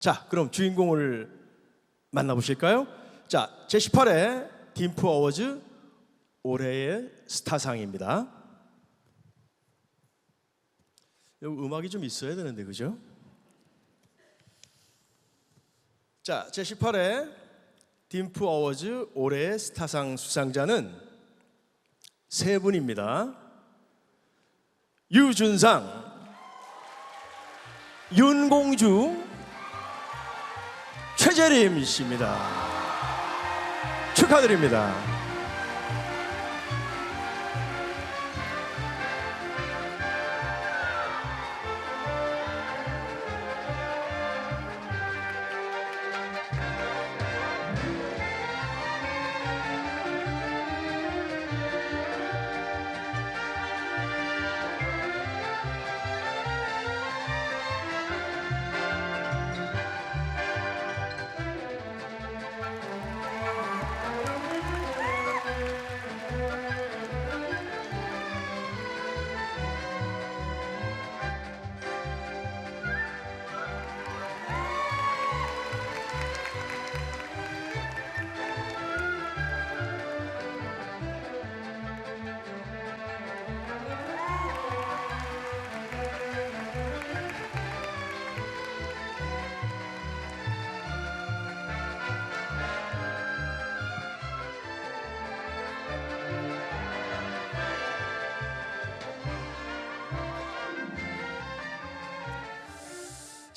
자, 그럼 주인공을 만나보실까요? 자, 제18회 딤프 어워즈 올해의 스타상입니다. 여기 음악이 좀 있어야 되는데 그죠? 자, 제18회 딤프 어워즈 올해의 스타상 수상자는 세 분입니다. 유준상, 윤공주, 최재림 씨입니다. 축하드립니다.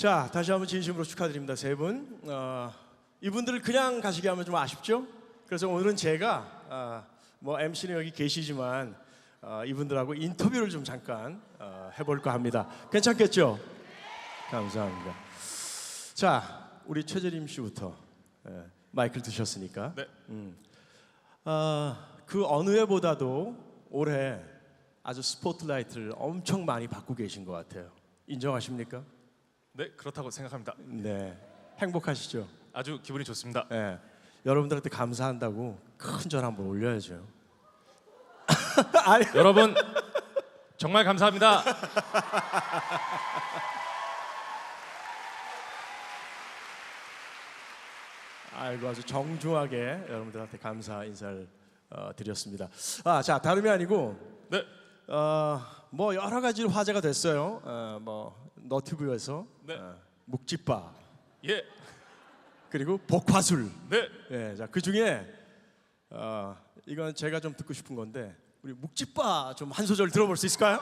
자, 다시 한번 진심으로 축하드립니다. 세 분. 어, 이분들을 그냥 가시게 하면 좀 아쉽죠? 그래서 오늘은 제가 아, 뭐 MC는 여기 계시지만 어, 이분들하고 인터뷰를 좀 잠깐 어, 해볼까 합니다. 괜찮겠죠? 감사합니다. 자, 우리 최재림 씨부터 예, 마이크를 드셨으니까. 네. 음. 아, 그 어느 해보다도 올해 아주 스포트라이트를 엄청 많이 받고 계신 것 같아요. 인정하십니까? 네 그렇다고 생각합니다. 네. 행복하시죠? 아주 기분이 좋습니다. 네. 여러분들한테 감사한다고 큰 절 한번 올려야죠. 아니, 여러분 정말 감사합니다. 아이고 아주 정중하게 여러분들한테 감사 인사를 어, 드렸습니다. 아, 자 다름이 아니고 네, 어, 뭐 여러 가지 화제가 됐어요. 어, 뭐 너튜브에서 네. 어, 묵집바 예, 그리고 복화술. 네. 예, 자, 그 중에 어, 이건 제가 좀 듣고 싶은 건데 우리 묵집바 좀 한 소절 들어볼 수 있을까요?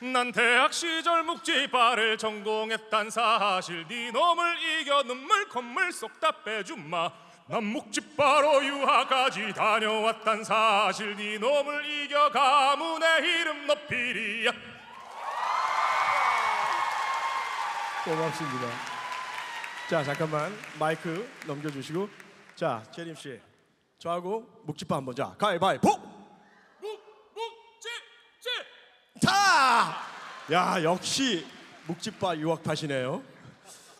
난 대학 시절 묵지바를 전공했단 사실 네 놈을 이겨 눈물 콧물 쏙 다 빼줌마 난 묵지바로 유학까지 다녀왔단 사실 네 놈을 이겨 가문의 이름 높이리야 고맙습니다. 자, 잠깐만 마이크 넘겨주시고 자, 재림 씨, 저하고 묵집바 한번 자, 가위바위보. 야 역시 묵집바 유학파시네요.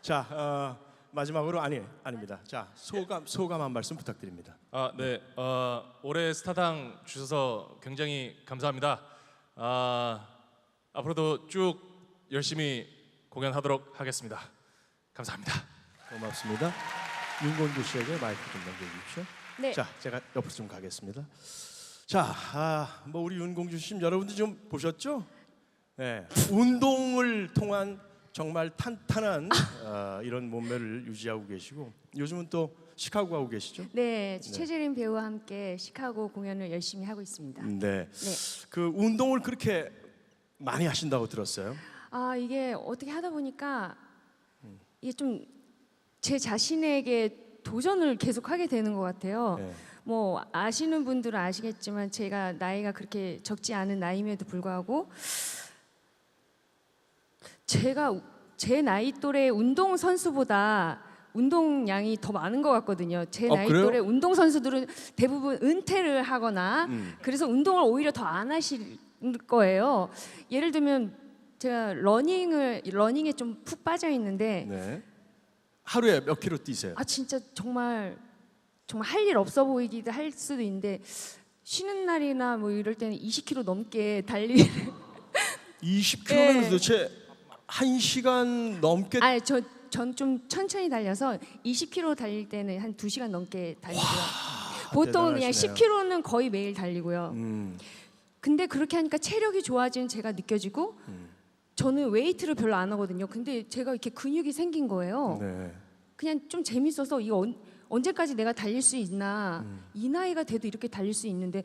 자, 어, 마지막으로 아니 아닙니다. 자, 소감 소감 한 말씀 부탁드립니다. 아, 네. 어, 올해 스타당 주셔서 굉장히 감사합니다. 아, 앞으로도 쭉 열심히 공연하도록 하겠습니다. 감사합니다. 고맙습니다. 윤건주 씨에게 마이크 좀 넘겨주십시오. 네. 자, 제가 옆으로 좀 가겠습니다. 자, 아, 뭐 우리 윤공주 씨 여러분들 좀 보셨죠? 네, 운동을 통한 정말 탄탄한 어, 이런 몸매를 유지하고 계시고 요즘은 또 시카고 가고 계시죠? 네, 최재림 배우와 함께 시카고 공연을 열심히 하고 있습니다. 네, 네. 그 운동을 그렇게 많이 하신다고 들었어요. 아 이게 어떻게 하다 보니까 이게 좀 제 자신에게 도전을 계속 하게 되는 것 같아요. 네. 뭐 아시는 분들은 아시겠지만 제가 나이가 그렇게 적지 않은 나이임에도 불구하고 제가 제 나이 또래 운동 선수보다 운동량이 더 많은 것 같거든요. 제 어, 나이 그래요? 또래 운동 선수들은 대부분 은퇴를 하거나 음. 그래서 운동을 오히려 더 안 하실 거예요. 예를 들면 제가 러닝을 러닝에 좀 푹 빠져 있는데 네. 하루에 몇 킬로 뛰세요? 아 진짜 정말 정말 할 일 없어 보이기도 할 수도 있는데 쉬는 날이나 뭐 이럴 때는 20km 넘게 달리 20km면 네. 도대체 한 시간 넘게 아, 저전 좀 천천히 달려서 20km 달릴 때는 한 2시간 넘게 달리고요. 보통 그냥 대단하시네요. 10km는 거의 매일 달리고요. 음, 근데 그렇게 하니까 체력이 좋아지는 제가 느껴지고 음. 저는 웨이트를 별로 안 하거든요. 근데 제가 이렇게 근육이 생긴 거예요. 네. 그냥 좀 재밌어서 이거 언, 언제까지 내가 달릴 수 있나 음. 이 나이가 돼도 이렇게 달릴 수 있는데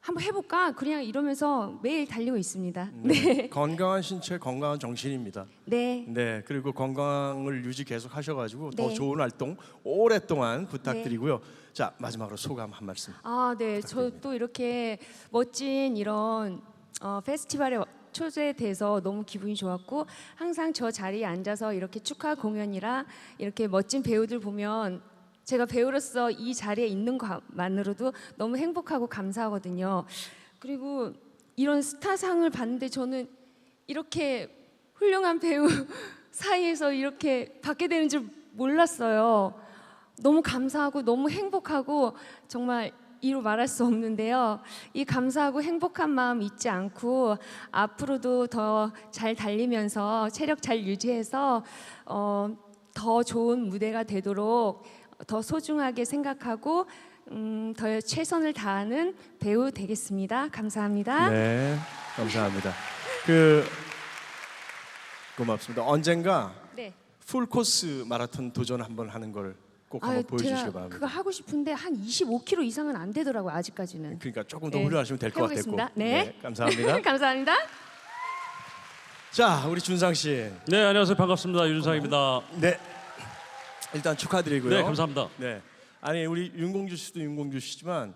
한번 해볼까 그냥 이러면서 매일 달리고 있습니다. 네. 건강한 신체, 건강한 정신입니다. 네. 네, 그리고 건강을 유지 계속 하셔가지고 더 네. 좋은 활동 오랫동안 부탁드리고요. 자 마지막으로 소감 한 말씀. 아, 네. 저또 이렇게 멋진 이런 어, 페스티벌에 초대돼서 너무 기분이 좋았고 항상 저 자리에 앉아서 이렇게 축하 공연이라 이렇게 멋진 배우들 보면 제가 배우로서 이 자리에 있는 것만으로도 너무 행복하고 감사하거든요. 그리고 이런 스타상을 받는데 저는 이렇게 훌륭한 배우 사이에서 이렇게 받게 되는 줄 몰랐어요. 너무 감사하고 너무 행복하고 정말 이루 말할 수 없는데요. 이 감사하고 행복한 마음 잊지 않고 앞으로도 더 잘 달리면서 체력 잘 유지해서 어, 더 좋은 무대가 되도록 더 소중하게 생각하고 음, 더 최선을 다하는 배우 되겠습니다. 감사합니다. 네, 감사합니다. 그 고맙습니다. 언젠가 네. 풀 코스 마라톤 도전 한번 하는 걸 꼭 한번 보여주시기 제가 바랍니다. 그거 하고 싶은데 한 25km 이상은 안 되더라고요. 아직까지는. 그러니까 조금 더 네. 훈련하시면 될 것 같고. 해보겠습니다. 네. 감사합니다. 감사합니다. 자, 우리 준상 씨. 네 안녕하세요 반갑습니다 윤상입니다. 네. 일단 축하드리고요. 네 감사합니다. 네. 아니 우리 윤공주 씨도 윤공주 씨지만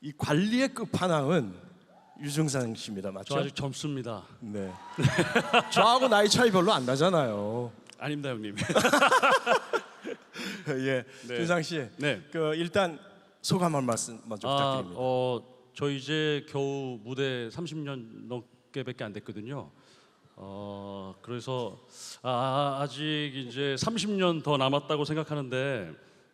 이 관리의 끝판왕은 유승상 씨입니다. 맞죠? 저 아직 젊습니다. 네. 저하고 나이 차이 별로 안 나잖아요. 아닙니다 형님. 예. 네. 준상 씨. 네. 그 일단 소감 한 말씀 먼저 아, 부탁드립니다. 어, 저 이제 겨우 무대 30년 넘게밖에 안 됐거든요. 어, 그래서 아, 아직 이제 30년 더 남았다고 생각하는데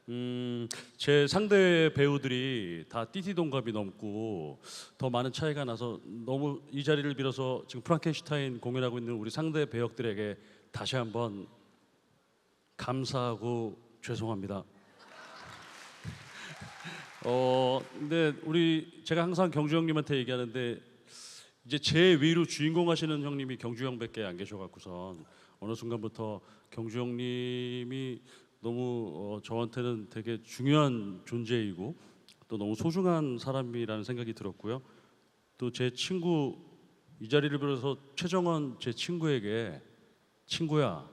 음, 제 상대 배우들이 다 띠띠 동갑이 넘고 더 많은 차이가 나서 너무 이 자리를 빌어서 지금 프랑켄슈타인 공연하고 있는 우리 상대 배역들에게 다시 한번 감사하고 죄송합니다. 어 근데 우리 제가 항상 경주 형님한테 얘기하는데 이제 제 위로 주인공 하시는 형님이 경주 형밖에 안 계셔갖고선 어느 순간부터 경주 형님이 너무 어, 저한테는 되게 중요한 존재이고 또 너무 소중한 사람이라는 생각이 들었고요. 또 제 친구 이 자리를 빌어서 최정원 제 친구에게 친구야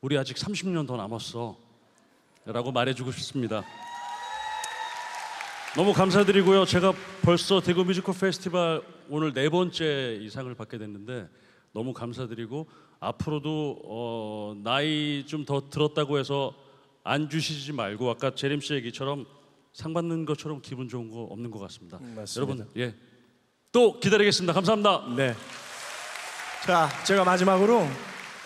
우리 아직 30년 더 남았어 라고 말해주고 싶습니다. 너무 감사드리고요. 제가 벌써 대구 뮤지컬 페스티벌 오늘 네 번째 이상을 받게 됐는데 너무 감사드리고 앞으로도 어, 나이 좀 더 들었다고 해서 안 주시지 말고 아까 재림 씨 얘기처럼 상 받는 것처럼 기분 좋은 거 없는 것 같습니다. 음, 맞습니다. 여러분 예. 또 기다리겠습니다. 감사합니다. 네. 자, 제가 마지막으로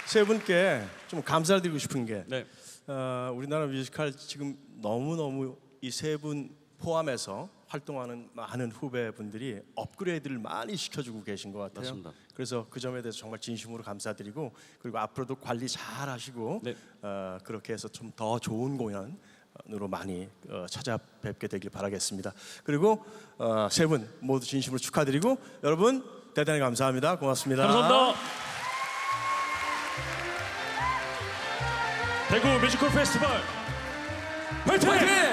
세 분께 좀 감사를 드리고 싶은 게 네. 어, 우리나라 뮤지컬 지금 너무 너무 이 세 분 포함해서 활동하는 많은 후배분들이 업그레이드를 많이 시켜주고 계신 것 같아요. 맞습니다. 그래서 그 점에 대해서 정말 진심으로 감사드리고 그리고 앞으로도 관리 잘 하시고 네. 어, 그렇게 해서 좀 더 좋은 공연으로 많이 어, 찾아뵙게 되길 바라겠습니다. 그리고 어, 세분 모두 진심으로 축하드리고 여러분 대단히 감사합니다. 고맙습니다. 감사합니다. 대구 뮤지컬 페스티벌 화이팅! 화이팅!